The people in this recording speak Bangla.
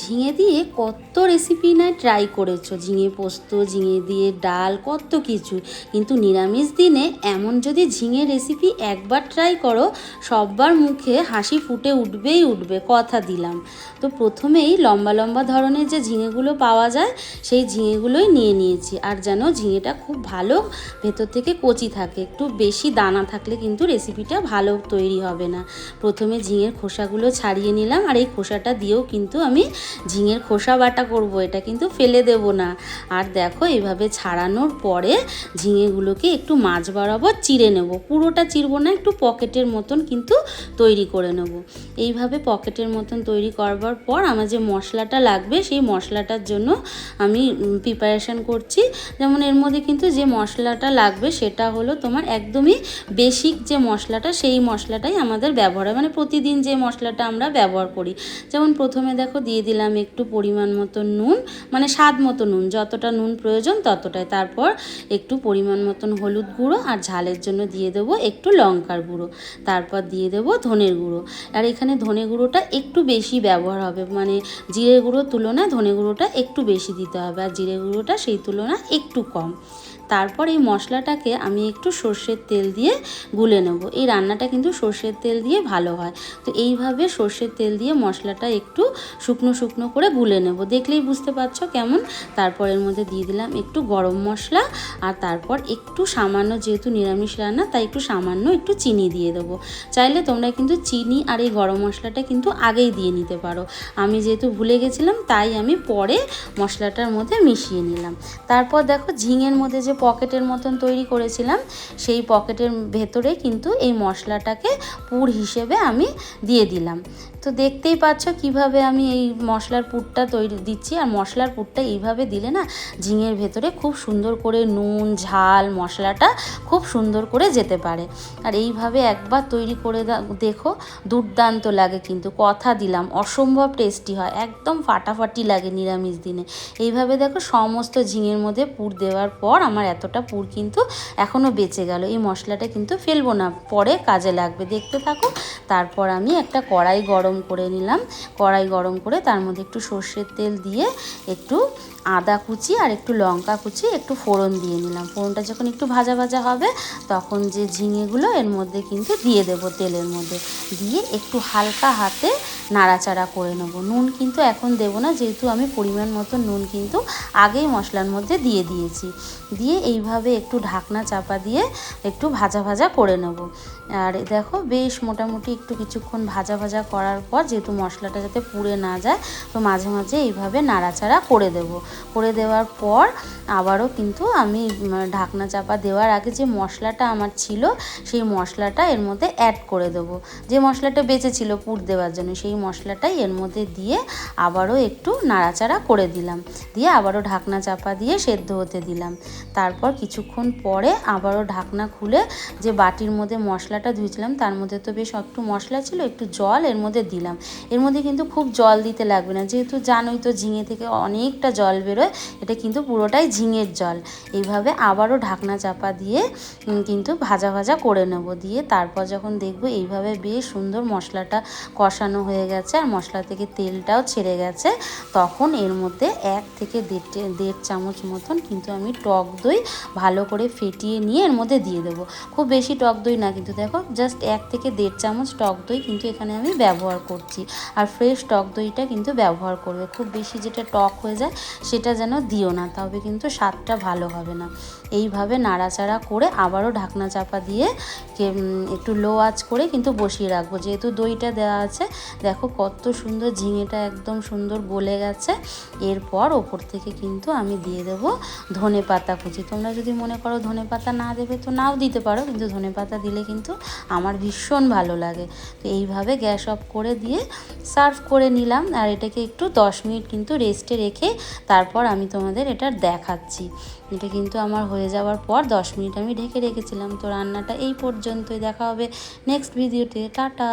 ঝিঙে দিয়ে কত রেসিপি না ট্রাই করেছ? ঝিঙে পোস্ত, ঝিঙে দিয়ে ডাল, কত কিছু। কিন্তু নিরামিষ দিনে এমন যদি ঝিঙে রেসিপি একবার ট্রাই করো, সববার মুখে হাসি ফুটে উঠবেই উঠবে, কথা দিলাম। তো প্রথমেই লম্বা লম্বা ধরনের যে ঝিঙেগুলো পাওয়া যায়, সেই ঝিঙেগুলোই নিয়ে নিয়েছি। আর যেন ঝিঙেটা খুব ভালো ভেতর থেকে কচি থাকে, একটু বেশি দানা থাকলে কিন্তু রেসিপিটা ভালো তৈরি হবে না। প্রথমে ঝিঙের খোসাগুলো ছাড়িয়ে নিলাম, আর এই খোসাটা দিয়েও কিন্তু আমি ঝিঙের খোসা বাটা করব, এটা কিন্তু ফেলে দেব না। আর দেখো এইভাবে ছাড়ানোর পরে ঝিঙেগুলোকে একটু মাছ বরাবর চিড়ে নেব। পুরোটা চিরবো না, একটু পকেটের মতন কিন্তু তৈরি করে নেব। এইভাবে পকেটের মতন তৈরি করবার পর আমার যে মশলাটা লাগবে, সেই মশলাটার জন্য আমি প্রিপারেশান করছি। যেমন এর মধ্যে কিন্তু যে মশলাটা লাগবে, সেটা হলো তোমার একদমই বেসিক যে মশলাটা, সেই মশলাটাই আমাদের ব্যবহার হয়। মানে প্রতিদিন যে মশলাটা আমরা ব্যবহার করি। যেমন প্রথমে দেখো দিয়ে একটু পরিমাণ মতো নুন মানে স্বাদ মতো নুন, যতটা নুন প্রয়োজন ততটাই। তারপর একটু পরিমাণ মতন হলুদ গুঁড়ো আর ঝালের জন্য দিয়ে দেবো একটু লঙ্কার গুঁড়ো। তারপর দিয়ে দেবো ধনের গুঁড়ো। আর এখানে ধনে গুঁড়োটা একটু বেশি ব্যবহার হবে মানে জিরে গুঁড়োর তুলনায় ধনে গুঁড়োটা একটু বেশি দিতে হবে, আর জিরে গুঁড়োটা সেই তুলনায় একটু কম। তারপর এই মশলাটাকে আমি একটু সর্ষের তেল দিয়ে গুলে নেব। এই রান্নাটা কিন্তু সর্ষের তেল দিয়ে ভালো হয়। তো এইভাবে সর্ষের তেল দিয়ে মশলাটা একটু শুকনো শুকনো করে গুলে নেব। দেখলেই বুঝতে পারছ কেমন? তারপর এর মধ্যে দিয়ে দিলাম একটু গরম মশলা আর তারপর একটু সামান্য যেহেতু নিরামিষ রান্না, তাই একটু সামান্য একটু চিনি দিয়ে দেবো। চাইলে তোমরা কিন্তু চিনি আর এই গরম মশলাটা কিন্তু আগেই দিয়ে নিতে পারো। আমি যেহেতু ভুলে গেছিলাম, তাই আমি পরে মশলাটার মধ্যে মিশিয়ে নিলাম। তারপর দেখো ঝিঙের মধ্যে যে পকেটের মতন তৈরি করেছিলাম, সেই পকেটের ভেতরে কিন্তু এই মশলাটাকে পুর হিসেবে আমি দিয়ে দিলাম। তো দেখতেই পাচ্ছ কীভাবে আমি এই মশলার পুরটা তৈরি দিচ্ছি। আর মশলার পুরটা এইভাবে দিলে না, ঝিঙের ভেতরে খুব সুন্দর করে নুন, ঝাল, মশলাটা খুব সুন্দর করে যেতে পারে। আর এইভাবে একবার তৈরি করে দেখো, দুর্দান্ত লাগে কিন্তু। কথা দিলাম, অসম্ভব টেস্টি হয়, একদম ফাটাফাটি লাগে নিরামিষ দিনে। এইভাবে দেখো সমস্ত ঝিঙের মধ্যে পুর দেওয়ার পর আমার এতটা পুর কিন্তু এখনও বেঁচে গেল। এই মশলাটা কিন্তু ফেলব না, পরে কাজে লাগবে। দেখতে থাকো, তারপর আমি একটা কড়াই গরম করে নিলাম। কড়াই গরম করে তার মধ্যে একটু সর্ষের তেল দিয়ে একটু আদা কুচি আর একটু লঙ্কা কুচি একটু ফোড়ন দিয়ে নিলাম। ফোড়নটা যখন একটু ভাজা ভাজা হবে, তখন যে ঝিঙেগুলো এর মধ্যে কিন্তু দিয়ে দেব তেলের মধ্যে। দিয়ে একটু হালকা হাতে নাড়াচাড়া করে নেব। নুন কিন্তু এখন দেবো না, যেহেতু আমি পরিমাণ মতো নুন কিন্তু আগেই মশলার মধ্যে দিয়ে দিয়েছি। দিয়ে এইভাবে একটু ঢাকনা চাপা দিয়ে একটু ভাজা ভাজা করে নেব। আর দেখো বেশ মোটামুটি একটু কিছুক্ষণ ভাজা ভাজা করার পর যেহেতু মশলাটা যাতে পুড়ে না যায়, তো মাঝে মাঝে এইভাবে নাড়াচাড়া করে দেব। করে দেওয়ার পর আবারও কিন্তু আমি ঢাকনা চাপা দেওয়ার আগে যে মশলাটা আমার ছিল, সেই মশলাটা এর মধ্যে অ্যাড করে দেব। যে মশলাটা বেঁচে ছিল পুর দেওয়ার জন্য, সেই মশলাটাই এর মধ্যে দিয়ে আবারও একটু নাড়াচাড়া করে দিলাম। দিয়ে আবারও ঢাকনা চাপা দিয়ে সেদ্ধ হতে দিলাম। তারপর কিছুক্ষণ পরে আবারও ঢাকনা খুলে যে বাটির মধ্যে মশলাটা ধুয়েছিলাম, তার মধ্যে তো বেশ একটু মশলা ছিল, একটু জল এর মধ্যে দিলাম। এর মধ্যে কিন্তু খুব জল দিতে লাগবে না, যেহেতু জানোই তো ঝিঙে থেকে অনেকটা জল বেরোয়, এটা কিন্তু পুরোটাই ঝিঙের জল। এইভাবে আবারও ঢাকনা চাপা দিয়ে কিন্তু ভাজা ভাজা করে নেব। দিয়ে তারপর যখন দেখব এইভাবে বেশ সুন্দর মশলাটা কষানো হয়ে গেছে, আর মশলা থেকে তেলটাও ছেড়ে গেছে, তখন এর মধ্যে এক থেকে দেড় দেড় চামচ মতন কিন্তু আমি টক দই ভালো করে ফেটিয়ে নিয়ে এর মধ্যে দিয়ে দেবো। খুব বেশি টক দই না, কিন্তু দেখো জাস্ট এক থেকে দেড় চামচ টক দই কিন্তু এখানে আমি ব্যবহার করছি। আর ফ্রেশ টক দইটা কিন্তু ব্যবহার করবে। খুব বেশি যেটা টক হয়ে যায় সেটা যেন দিও না, তবে কিন্তু স্বাদটা ভালো হবে না। এইভাবে নাড়াচাড়া করে আবারও ঢাকনা চাপা দিয়ে একটু লো আঁচ করে কিন্তু বসিয়ে রাখব। যেহেতু দইটা দেওয়া আছে, দেখো কত সুন্দর ঝিঙেটা একদম সুন্দর গলে গেছে। এরপর ওপর থেকে কিন্তু আমি দিয়ে দেবো ধনে পাতা কুচি। তোমরা যদি মনে করো ধনে পাতা না দেবে, তো নাও দিতে পারো, কিন্তু ধনে পাতা দিলে কিন্তু আমার ভীষণ ভালো লাগে। তো এইভাবে গ্যাস অফ করে দিয়ে সার্ভ করে নিলাম, আর এটাকে একটু দশ মিনিট কিন্তু রেস্টে রেখে তারপর আমি তোমাদের এটা দেখাচ্ছি। এটা কিন্তু আমার হয়ে যাওয়ার পর দশ মিনিট আমি ঢেকে রেখেছিলাম। তো রান্নাটা এই পর্যন্তই, দেখা হবে নেক্সট ভিডিওতে টাটা!